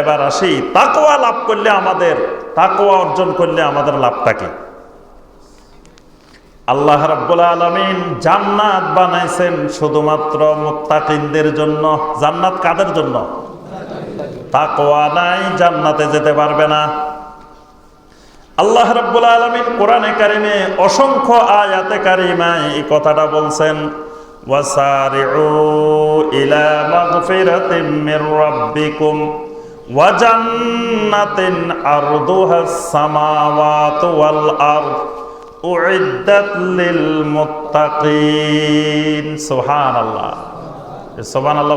এবার আসি তাকোয়া লাভ করলে আমাদের তাকোয়া অর্জন করলে আমাদের লাভটা কি? আল্লাহ রাব্বুল আলামিন জান্নাত বানাইছেন শুধুমাত্র মুত্তাকিনদের জন্য। জান্নাত কাদের জন্য? তাকওয়া নাই, জান্নাতে যেতে পারবে না। আল্লাহ রাব্বুল আলামিন কোরআনে কারিমে অসংখ্য আয়াতে কারিমায় এই কথাটা বলছেন, ওয়াসারিউ ইলা মাগফিরাতিম মির রাব্বিকুম। ওয়া জান্নাতিন আরদুহাস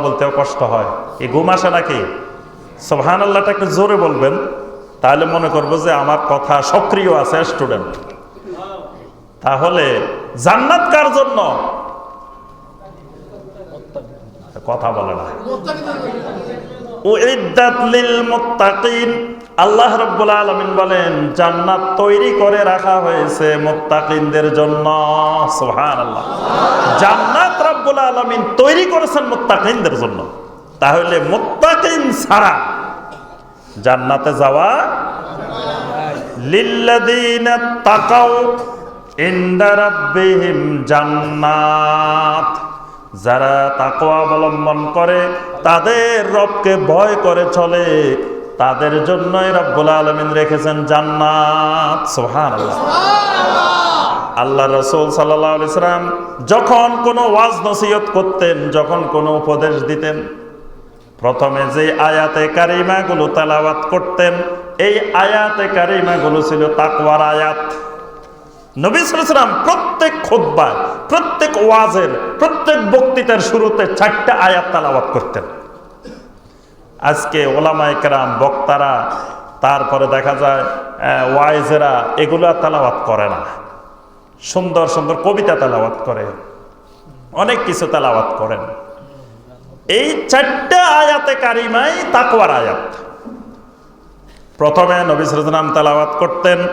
বলতেও কষ্ট হয়। এই ঘুম আসে নাকি? সুবহানাল্লাহটা একটু জোরে বলবেন। তাহলে মনে করব যে আমার কথা সক্রিয় আছে, স্টুডেন্ট। তাহলে জান্নাত কার জন্য? কথা বলে না। আল্লাহ রাব্বুল আলামিন বলেন, জান্নাত তৈরি করে রাখা হয়েছে মুত্তাকিনদের জন্য। সুবহানাল্লাহ। জান্নাত রাব্বুল আলামিন তৈরি করেছেন মুত্তাকিনদের জন্য। তাহলে মুত্তাকিন ছাড়া জান্নাতে যাওয়া লিল্লাযীনা তাকাউ ইনদা রাব্বিহিম জান্নাত। যারা তাকওয়া অবলম্বন করে, তাদের রবকে ভয় করে চলে। তাদের জন্যই রব্বুল আলমিন রেখেছেন জান্নাত। সুবহানাল্লাহ। আল্লাহ রসুল সাল্লাম যখন কোনো ওয়াজ নসিহত করতেন, যখন কোনো উপদেশ দিতেন, প্রথমে যে আয়াতে কারিমাগুলো তেলাওয়াত করতেন, এই আয়াতে কারিমাগুলো ছিল তাকওয়ার আয়াত। নবী প্রত্যেক খোদ্বায় প্রত্যেক ওয়াজের, প্রত্যেক বক্তৃতার শুরুতে চারটা আয়াত তালাওয়াত করতেন। আজকে ওলামা একরাম বক্তারা, তারপরে দেখা যায় ওয়াইজেরা এগুলো তালাওয়াত করে না। সুন্দর সুন্দর কবিতা তালাওয়াত করে। অনেক কিছু তালাওয়াত করেন। এই চারটা আয়াতে কারিমাই তাকওয়ার আয়াত। প্রথমে নবী সালাম তালাওয়াত করতেন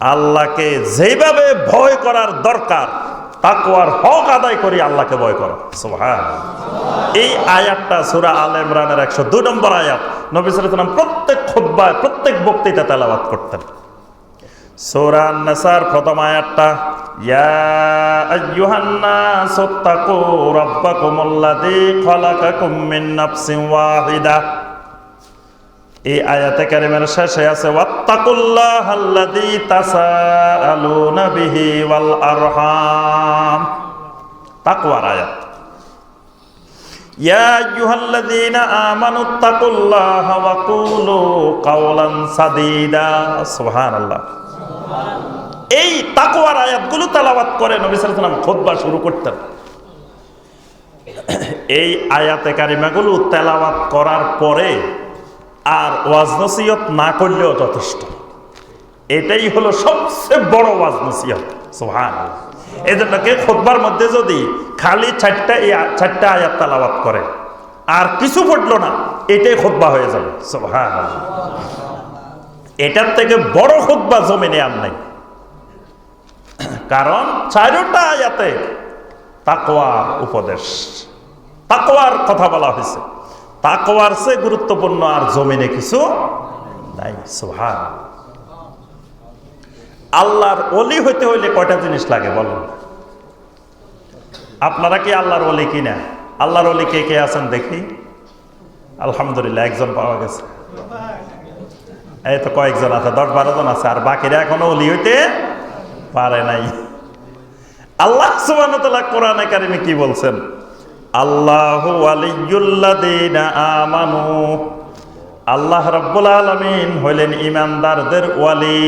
আল্লাহকে যেভাবে ভয় করার দরকার, তাকওয়ার হক আদায় করি আল্লাহকে ভয় করো। এই আয়াতটা সূরা আল ইমরানের 102 নম্বর আয়াত। নবী সাল্লাল্লাহু প্রত্যেক খুতবায়, প্রত্যেক বক্তৃতা তেলাওয়াত করতেন। সূরা আন-নাসার প্রথম আয়াতটা, ইয়া আইয়ুহান নাস তাকু রাব্বাকুমুল্লাযী খালাকাকুম মিন নাফসিন ওয়াহিদা। এই আয়াতে কারিমের শেষে আছে, ওয়াত্তাকুল্লাহ আল্লাযী তাসাআলুনা বিহি ওয়াল আরহাম। তাকওয়ার আয়াত। ইয়া আইয়ুহাল্লাযীনা আমানুত্তাকুল্লাহা ওয়া কুলু কাওলান সাদীদা। এই তাকওয়ার আয়াতগুলো তেলাওয়াত করে নবী সাল্লাল্লাহু আলাইহি শুরু করতেন। এই আয়াতে কারিমাগুলো তেলাওয়াত করার পরে আর ওয়াজ নসিহত না করলেও যথেষ্ট। এটাই হলো সবচেয়ে বড় ওয়াজ নসিহত। সোহান এই জন্য কে খোদবার মধ্যে যদি খালি চারটা চারটা আয়াত তালাবাত করে, আর কিছু পড়ল না, এটাই খোদবা হয়ে যাবে। সোহান এটার থেকে বড় খোদবা জমিনে আর নাই। কারণ চারোটা আয়াতে তাকওয়া উপদেশ। তাকওয়ার কথা বলা হয়েছে। তাকওয়ার সে গুরুত্বপূর্ণ আর জমিনে কিছু নাই। সুহান আল্লাহর অলি হইতে হইলে কয়টা জিনিস লাগে বলেন? আপনারা কি আল্লাহর অলি কিনা? আল্লাহর অলি কে কে আছেন দেখি? আলহামদুলিল্লাহ, একজন পাওয়া গেছে। এই তো কয়েকজন আছে, দশ বারো জন আছে, আর বাকিরা এখনও অলি হইতে পারে নাই। আল্লাহ তাআলা কোরআনে কারিমে কি বলছেন? আল্লাহু আমানু, আল্লাহ রাব্বুল আলামিন হইলেন ইমানদারদের ওয়ালি।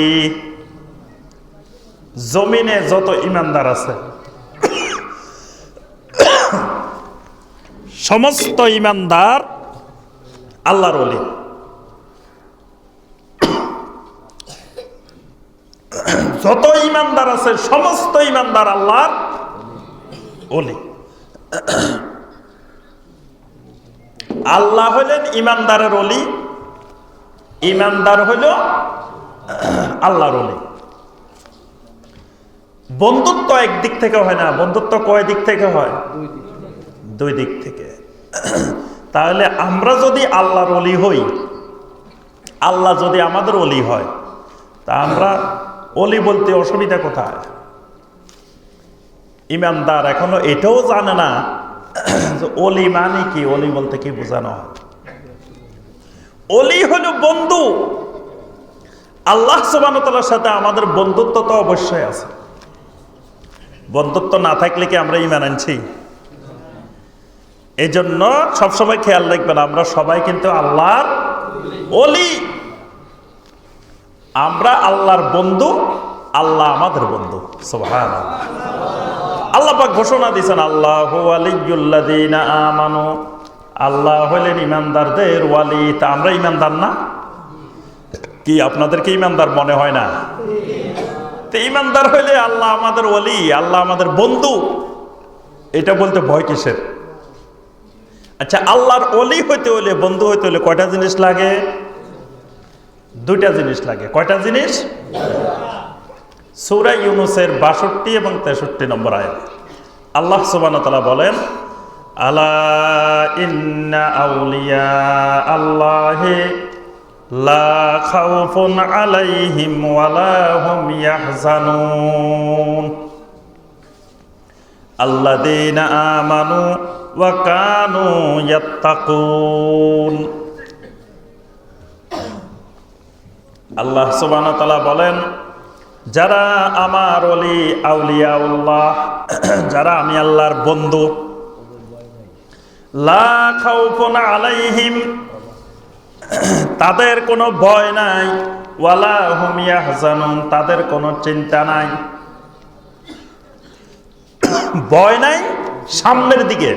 জমিনে যত ইমানদার আছে, সমস্ত ইমানদার আল্লাহর ওলি। যত ইমানদার আছে, সমস্ত ইমানদার আল্লাহর ওলি। আল্লাহ হলেন ইমানদারের অলি ইমানদার হইল আল্লাহর অলি বন্ধুত্ব একদিক থেকে হয় না, বন্ধুত্ব কয় দিক থেকে হয়? দুই দিক থেকে। তাহলে আমরা যদি আল্লাহর অলি হই, আল্লাহ যদি আমাদের অলি হয়, তা আমরা অলি বলতে অসুবিধা কোথায়? ইমানদার এখনও এটাও জানে না অলি মানে কি? অলি বলতে কি বোঝানো হয়? অলি হলো বন্ধু। আল্লাহ সুবানতালার সাথে আমাদের বন্ধুত্ব তো অবশ্যই আছে। বন্ধুত্ব না থাকলে কি আমরা ইমান আনছি? এই জন্য সবসময় খেয়াল রাখবেন, আমরা সবাই কিন্তু আল্লাহর অলি। আমরা আল্লাহর বন্ধু, আল্লাহ আমাদের বন্ধু। আল্লাহ পাক ঘোষণা দিয়েছেন, আল্লাহ আমানু। আল্লাহ হলেন ইমানদারদের ওয়ালি। তা আমরা ইমানদার না? কি আপনাদেরকে ইমানদার মনে হয় না? তো ইমানদার হইলে আল্লাহ আমাদের ওয়ালি, আল্লাহ আমাদের বন্ধু। এটা বলতে ভয় কিসের? আচ্ছা আল্লাহর অলি হইতে হলে বন্ধু হইতে হলে কয়টা জিনিস লাগে? দুইটা জিনিস লাগে। কয়টা জিনিস? সৌরা ইউনুসের বাষট্টি এবং তেষট্টি নম্বর আয়াত। আল্লাহ সুবান তালা বলেন, আলা ইন্না আউলিয়া আল্লাহে লা আলাইহিম আমানু ওয়া কানু ইয়াত্তাকুন। আল্লাহ ওয়া বলেন যারা আমার অলি আউলিয়াউল্লাহ যারা আমি আল্লাহর বন্ধু আলাইহিম তাদের কোনো ভয় নাই ওয়ালা হুম ইয়াহজানুন তাদের কোনো চিন্তা নাই। ভয় নাই সামনের দিকে।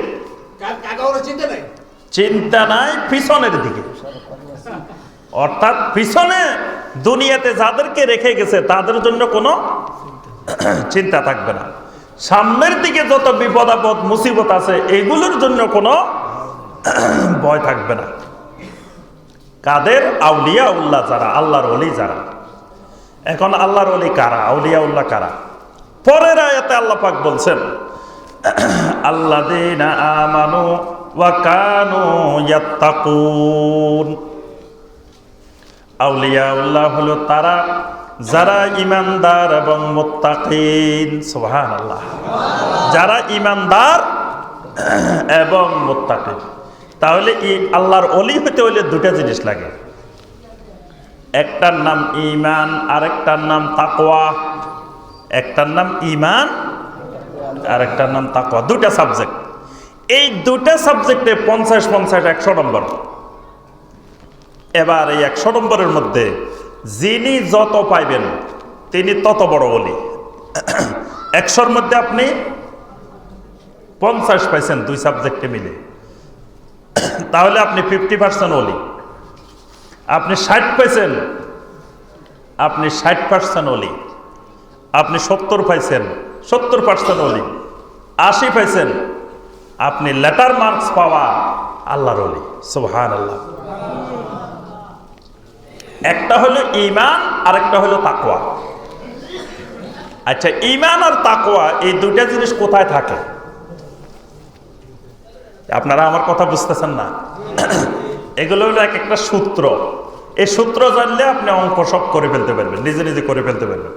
চিন্তা নাই পিছনের দিকে। অর্থাৎ পিছনে দুনিয়াতে যাদেরকে রেখে গেছে, তাদের জন্য কোনো চিন্তা থাকবে না। সামনের দিকে যত বিপদ আপদ, মুসিবত আছে, এগুলোর জন্য কোনো ভয় থাকবে না। কাদের? আউলিয়া উল্লাহ যারা, আল্লাহর অলি যারা। এখন আল্লাহর অলি কারা? আউলিয়া উল্লাহ কারা? পরের আয়াতে আল্লাহ পাক বলছেন, আল্লাযীনা আমানু ওয়া কানু ইয়াত্তাকুন। আউলিয়াউল্লাহ হলো তারা, যারা ইমানদার এবং মুত্তাকিন। সুবহানাল্লাহ। যারা ইমানদার এবং মুত্তাকিন। তাহলে এই আল্লাহর অলি হতে হলে দুটা জিনিস লাগে। একটার নাম ইমান আরেকটার নাম তাকোয়া একটার নাম ইমান আর একটার নাম তাকওয়া। দুটা সাবজেক্ট। এই দুটা সাবজেক্টে পঞ্চাশ পঞ্চাশ একশো নম্বর। এবার এই একশো নম্বরের মধ্যে যিনি যত পাইবেন, তিনি তত বড় বলি একশোর মধ্যে আপনি পঞ্চাশ পাইছেন দুই সাবজেক্টে মিলে। তাহলে আপনি ফিফটি পার্সেন্ট অলি আপনি ষাট পাইছেন, আপনি ষাট পার্সেন্ট অলি আপনি সত্তর পাইছেন, সত্তর পার্সেন্ট অলি আশি পাইছেন, আপনি লেটার মার্কস পাওয়া আল্লাহর অলি সুবহান আল্লাহ একটা হলো ইমান আর একটা হলো তাকওয়া। আচ্ছা ইমান আর তাকোয়া এই দুইটা জিনিস কোথায় থাকে? আপনারা আমার কথা বুঝতেছেন না। এগুলো হলো এক একটা সূত্র। এই সূত্র জানলে আপনি অঙ্ক সব করে ফেলতে পারবেন, নিজে নিজে করে ফেলতে পারবেন।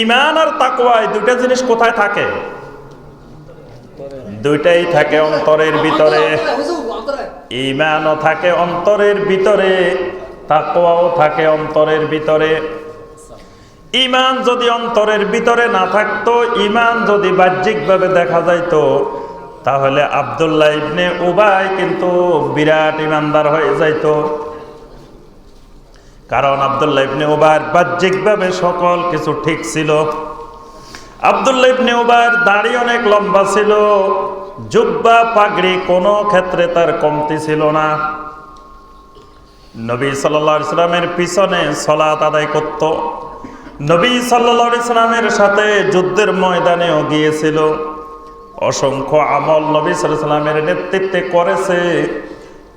ইমান আর তাকোয়া এই দুইটা জিনিস কোথায় থাকে? দুইটাই থাকে অন্তরের ভিতরে। ইমানও থাকে অন্তরের ভিতরে, তাকওয়াও থাকে অন্তরের ভিতরে। ইমান যদি অন্তরের ভিতরে না থাকতো ইমান যদি বাহ্যিকভাবে দেখা যাইতো, তাহলে আবদুল্লাহ ইবনে উবাই কিন্তু বিরাট ইমানদার হয়ে যাইতো। কারণ আবদুল্লাহ ইবনে উবার বাহ্যিকভাবে সকল কিছু ঠিক ছিল। আবদুল্লাহ ইবনে উবার দাড়ি অনেক লম্বা ছিল, জুব্বা পাগড়ি কোনো ক্ষেত্রে তার কমতি ছিল না। নবী সাল্লা ইসলামের পিছনে সলাত আদায় করত। নবী সাল্লা ইসলামের সাথে যুদ্ধের ময়দানেও গিয়েছিল। অসংখ্য আমল নবী সাল্লামের নেতৃত্বে করেছে,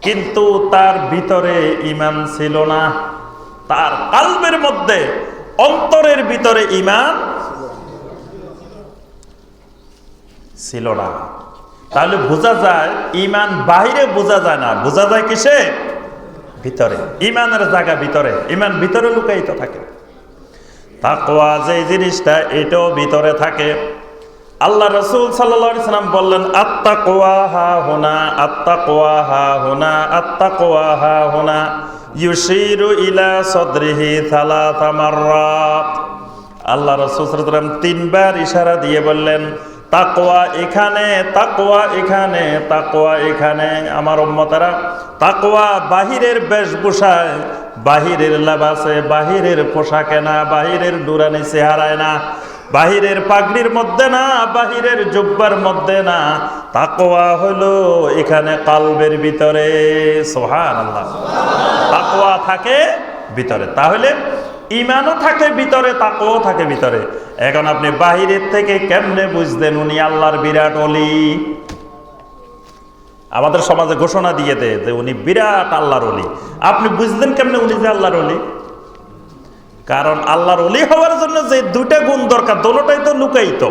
কিন্তু তার ভিতরে ইমান ছিল না। তার কালবের মধ্যে, অন্তরের ভিতরে ইমান ছিল না। তাহলে বোঝা যায় ইমান বাহিরে বোঝা যায় না। বোঝা যায় কিসে? ভিতরে। ইমানের জায়গা ভিতরে। ইমান ভিতরে লুকায়িত থাকে। তাকওয়া যে জিনিসটা, এটাও ভিতরে থাকে। আল্লাহ রসুল সাল্লাম বললেন আত্মা কোয়া হা হোনা আত্মা কোয়া হা হোনা আত্মা কোয়া হা হোনা, ইউশিরু ইলা সদরিহি থালা তামাররাত আল্লাহ রসুল তিনবার ইশারা দিয়ে বললেন তাকোয়া এখানে তাকোয়া এখানে তাকোয়া এখানে। আমার উম্মতারা তাকোয়া বাহিরের বেশভূষায়, বাহিরের লাবাসে, বাহিরের পোশাকে না, বাহিরের দুরানি চেহারায় না, বাহিরের পাগড়ির মধ্যে না, বাহিরের জুব্বার মধ্যে না। তাকোয়া হলো এখানে কালবের ভিতরে। সোহান তাকোয়া থাকে ভিতরে। তাহলে ইমানও থাকে ভিতরে তাকও থাকে ভিতরে। এখন আপনি বাহিরের থেকে কেমনে বুঝতেন উনি আল্লাহর বিরাট অলি আমাদের সমাজে ঘোষণা দিয়ে দেয় যে উনি বিরাট আল্লাহর অলি আপনি বুঝলেন কেমনে উনি যে আল্লাহর অলি কারণ আল্লাহর অলি হওয়ার জন্য যে দুইটা গুণ দরকার, দোনোটাই তো লুকাইত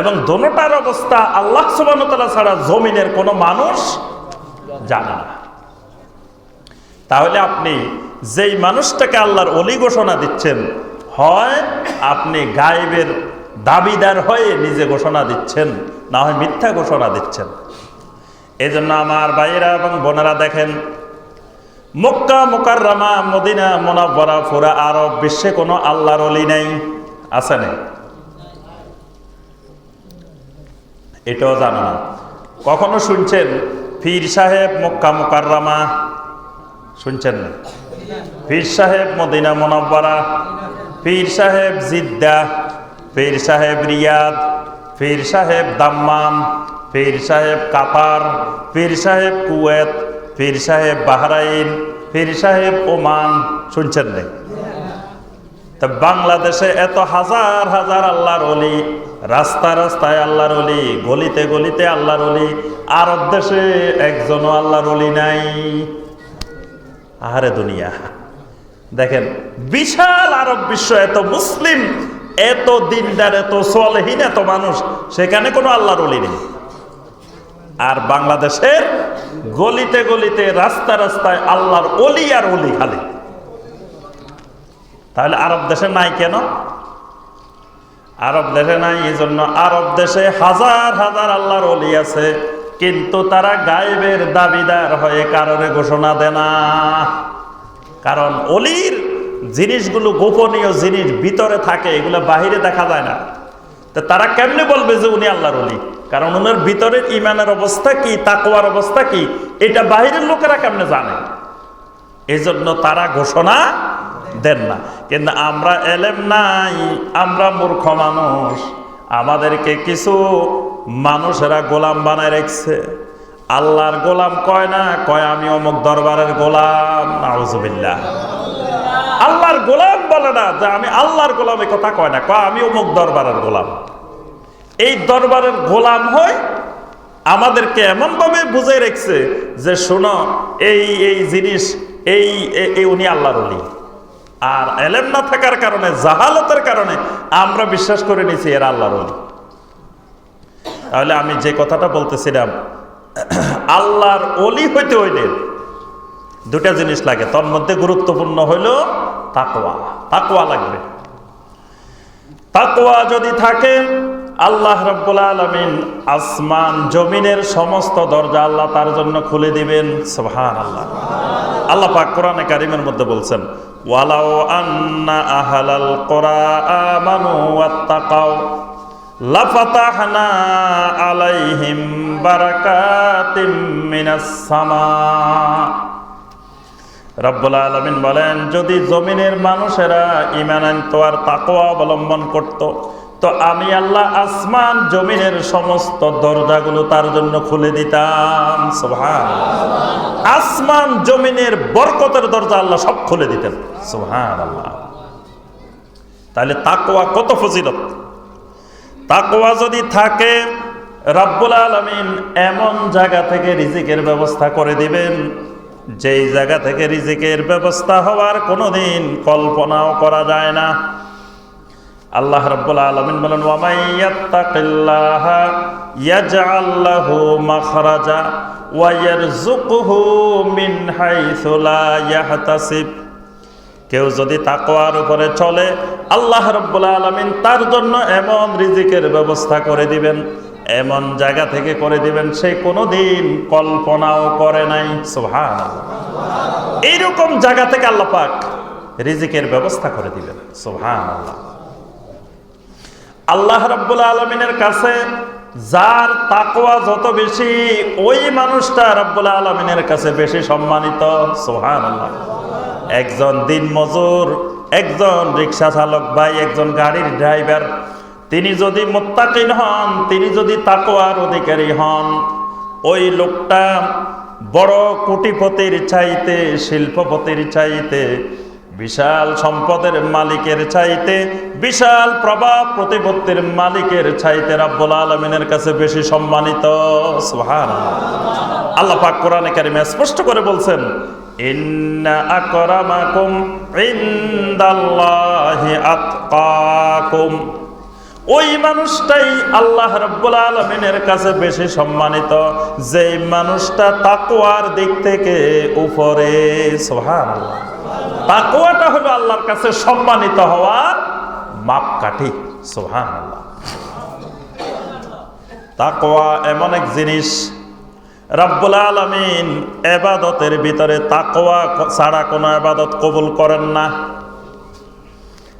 এবং দোনোটার অবস্থা আল্লাহ সুবানতলা ছাড়া জমিনের কোনো মানুষ জানে তাহলে আপনি যেই মানুষটাকে আল্লাহর অলি ঘোষণা দিচ্ছেন, হয় আপনি গায়েবের দাবিদার হয়ে নিজে ঘোষণা দিচ্ছেন, না হয় মিথ্যা ঘোষণা দিচ্ছেন। এই জন্য আমার ভাইয়েরা এবং বোনেরা দেখেন, মক্কা, মোকাররামা, মদিনা মোনাব্বরা ফুরা, আরব বিশ্বে কোনো আল্লাহর অলি নেই। আছে নেই? এটাও জানো না। কখনো শুনছেন ফির সাহেব মক্কা, মোকাররামা? শুনছেন না? পীর সাহেব মদিনা মোনাব্বরা পীর সাহেব জিদ্দা, পীর সাহেব রিয়াদ, পীর সাহেব দাম্মাম পীর সাহেব কাতার পীর সাহেব কুয়েত, পীর সাহেব বাহরাইন, পীর সাহেব ওমান, শুনছেন না? তা বাংলাদেশে এত হাজার হাজার আল্লাহর অলি রাস্তা রাস্তায় আল্লাহর অলি গলিতে গলিতে আল্লাহর অলি আরব দেশে একজনও আল্লাহর অলি নাই। আহারে দুনিয়া। দেখেন, বিশাল আরব বিশ্ব, এত মুসলিম, এত দিনদার, এত সলহীন এত মানুষ, সেখানে কোনো আল্লাহর অলি নেই। আর বাংলাদেশের গলিতে গলিতে রাস্তা রাস্তায় আল্লাহর অলি আর অলি খালি। তাহলে আরব দেশে নাই কেন? আরব দেশে নাই এই জন্য আরব দেশে হাজার হাজার আল্লাহর অলি আছে। কিন্তু তারা গায়েবের দাবিদার হয়ে কারণে ঘোষণা দেয় না। কারণ অলির জিনিসগুলো গোপনীয় জিনিস ভিতরে থাকে, এগুলো বাহিরে দেখা যায় না। তো তারা কেমনে বলবে যে উনি আল্লাহর অলি? কারণ ওনার ভিতরের ইমানের অবস্থা কি, তাকওয়ার অবস্থা কি, এটা বাহিরের লোকেরা কেমনে জানে? এই জন্য তারা ঘোষণা দেন না। কিন্তু আমরা এলেম নাই, আমরা মূর্খ মানুষ। আমাদেরকে কিছু মানুষেরা গোলাম বানায় রেখছে। আল্লাহর গোলাম কয় না? কয়, আমি অমুক দরবারের গোলাম। নাউজুবিল্লাহ। আল্লাহর গোলাম বলে না যে আমি আল্লাহর গোলাম কথা কয় না। কয়, আমি অমুক দরবারের গোলাম। এই দরবারের গোলাম হয় আমাদেরকে এমনভাবে বুঝে রেখছে যে, শোনো, এই এই জিনিস, এই এই উনি আল্লাহর অলি। আর এলেম না থাকার কারণে, জাহালতের কারণে আমরা বিশ্বাস করে নিছি এরা আল্লাহর তাহলে আমি যে কথাটা বলতেছিলাম, আল্লাহর অলি হইতে হইলে দুটা জিনিস লাগে। তোর মধ্যে গুরুত্বপূর্ণ হইল তাকওয়া। তাকওয়া লাগবে। তাকোয়া যদি থাকে, আল্লাহ রব্বুল আলমিন আসমান, জমিনের সমস্ত দরজা আল্লাহ তার জন্য খুলে দিবেন। সুবহান আল্লাহ আল্লাহ পাক কোরআনে কারিমের মধ্যে বলছেন ওয়ালাও আন্না সামা। আলমিন বলেন যদি জমিনের মানুষেরা ইমান আনত আর তাকোয়া অবলম্বন করত তো আমি আল্লাহ আসমান জমিনের সমস্ত দরজাগুলো তার জন্য খুলে দিতাম। সুবহান। আসমান জমিনের বরকতের দরজা আল্লাহ সব খুলে দিতেন। সুবহান আল্লাহ। তাহলে তাকোয়া কত ফজিলত? তাকোয়া যদি থাকে, রব্বুল আলমিন এমন জায়গা থেকে রিজিকের ব্যবস্থা করে দিবেন, যেই জায়গা থেকে রিজিকের ব্যবস্থা হওয়ার কোনোদিন কল্পনাও করা যায় না। আল্লাহ রাব্বুল আলামিন বলেন মান কেউ যদি তাকওয়ার উপরে চলে, আল্লাহ রাব্বুল আলামিন তার জন্য এমন রিজিকের ব্যবস্থা করে দিবেন, এমন জায়গা থেকে করে দিবেন, সে কোনোদিন কল্পনাও করে নাই। সুবহানাল্লাহ। এইরকম জায়গা থেকে আল্লাহ পাক রিজিকের ব্যবস্থা করে দিবেন। সুবহানাল্লাহ। আল্লাহ রাব্বুল আলমিনের কাছে যার তাকোয়া যত বেশি, ওই মানুষটা রাব্বুল আলমিনের কাছে বেশি সম্মানিত। সোহান আল্লাহ একজন দিন মজুর, একজন রিক্সা চালক ভাই, একজন গাড়ির ড্রাইভার। তিনি যদি মোত্তাকিন হন, তিনি যদি তাকোয়ার অধিকারী হন, ওই লোকটা বড় কোটিপতির চাইতে, শিল্পপতির চাইতে বিশাল সম্পদের মালিকের চাইতে, বিশাল প্রভাব প্রতিপত্তির মালিকের চাইতে রাব্বুল আলমিনের কাছে বেশি সম্মানিত। সোহান আল্লাহ পাক কোরআনে কারিমে স্পষ্ট করে বলছেন, ইন্না আকরামাকুম আতকাকুম। ওই মানুষটাই আল্লাহ রাব্বুল আলমিনের কাছে বেশি সম্মানিত। যে মানুষটা তাকওয়ার দিক থেকে উপরে, সুবহানাল্লাহ। তাকওয়াটা হলো আল্লাহর কাছে সম্মানিত হওয়ার মাপকাঠি, সুবহানাল্লাহ। তাকওয়া এমন এক জিনিস, রব্বুল আলামিন এবাদতের ভিতরে তাকওয়া ছাড়া কোনো এবাদত কবুল করেন না।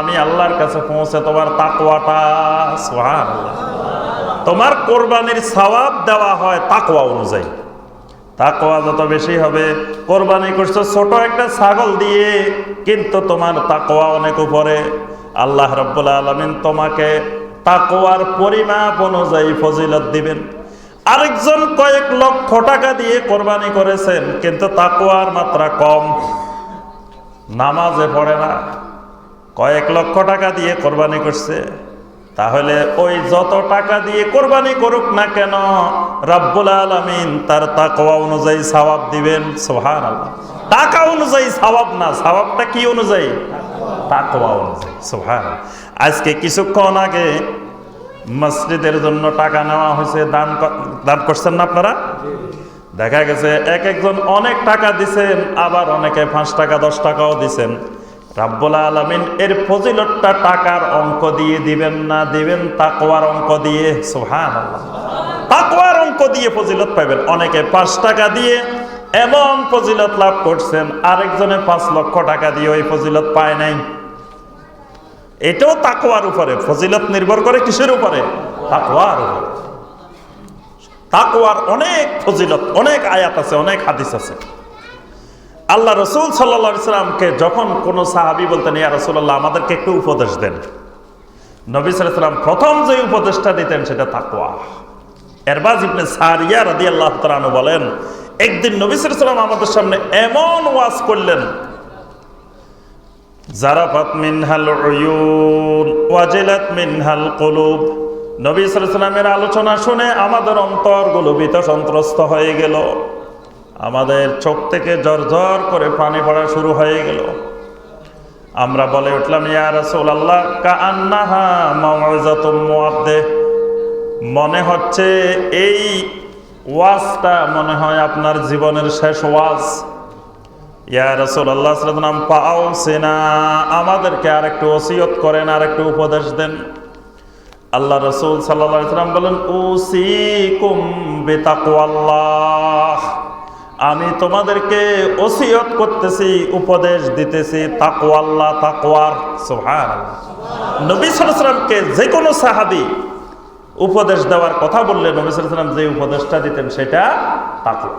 আমি আল্লাহর কাছে পৌঁছে তোমার তাকওয়াটা তোমার কোরবানির সওয়াব দেওয়া হয় তাকওয়া অনুযায়ী। তাকওয়া যত বেশি হবে, কোরবানি করছ ছোট একটা ছাগল দিয়ে, কিন্তু তোমার তাকওয়া অনেক উপরে। আল্লাহ রব্বুল আলমিন তোমাকে তাকওয়ার পরিমাপ অনুযায়ী ফজিলত দিবেন। আরেকজন কয়েক লক্ষ টাকা দিয়ে কোরবানি করেছেন, কিন্তু তাকওয়ার মাত্রা কম। নামাজে পড়ে না। কয়েক লক্ষ টাকা দিয়ে কোরবানি করছে। তাহলে ওই যত টাকা দিয়ে কোরবানি করুক না কেন, রব্বুল আলমিন তার তাকওয়া অনুযায়ী সওয়াব দিবেন সোহান টাকা অনুযায়ী সওয়াব না, সওয়াবটা কি অনুযায়ী? তাকওয়া অনুযায়ী সোহান আজকে কিছুক্ষণ আগে মসজিদের জন্য টাকা নেওয়া হয়েছে, দান দান করছেন না আপনারা? দেখা গেছে, এক একজন অনেক টাকা দিছেন, আবার অনেকে পাঁচ টাকা, দশ টাকাও দিছেন। রাব্বুল আলমিন এর ফজিলতটা টাকার অঙ্ক দিয়ে দিবেন না, দিবেন তাকওয়ার অঙ্ক দিয়ে। সোহান তাকওয়ার অঙ্ক দিয়ে ফজিলত পাবেন অনেকে পাঁচ টাকা দিয়ে এমন ফজিলত লাভ করছেন, আরেকজনে পাঁচ লক্ষ টাকা দিয়ে ওই ফজিলত পায় নাই। এটাও তাকওয়ার উপরে। ফজিলত নির্ভর করে কিসের উপরে? তাকওয়ার উপরে। তাকওয়ার অনেক ফজিলত, অনেক আয়াত আছে, অনেক হাদিস আছে। আল্লাহ রসুল সাল্লা সাল্লামকে যখন কোন সাহাবি বলতেন, ইয়া রসুল্লাহ আমাদেরকে একটু উপদেশ দেন। নবী সাল্লাম প্রথম যে উপদেশটা দিতেন সেটা তাকওয়া। এরবাজ ইবনে সারিয়া রাদি আল্লাহ তালানু বলেন, একদিন নবী সাল্লাম আমাদের সামনে এমন ওয়াজ করলেন, জারাফাত মিনহাল ওয়াজিলাত মিনহাল কুলুব। নবী সাল্লামের আলোচনা শুনে আমাদের অন্তরগুলো সন্ত্রস্ত হয়ে গেল। আমাদের চোখ থেকে ঝরঝর করে পানি পড়া শুরু হয়ে গেল। আমরা বলে উঠলাম, ইয়া কাআন্নাহা মাউইজাতুম মুআদ্দে। মনে হচ্ছে এই ওয়াজটা মনে হয় আপনার জীবনের শেষ ওয়াজ। ইয়া রাসূলুল্লাহ, সাল্লাল্লাহু আলাইহি পাও সেনা, আমাদেরকে আরেকটু ওসিয়ত করেন, আরেকটু উপদেশ দেন। আল্লাহ রসুল সাল্লাম বলেন, উসিকুম বেতাকুয়াল্লাহ আমি তোমাদেরকে ওসিয়ত করতেছি, উপদেশ দিতেছি, তাকওয়াল্লাহ, তাকওয়ার। সুবহান নবী সাল্লামকে যে কোনো সাহাবি উপদেশ দেওয়ার কথা বললে নবী সাল্লাল্লাহু যে উপদেশটা দিতেন সেটা তাকওয়া।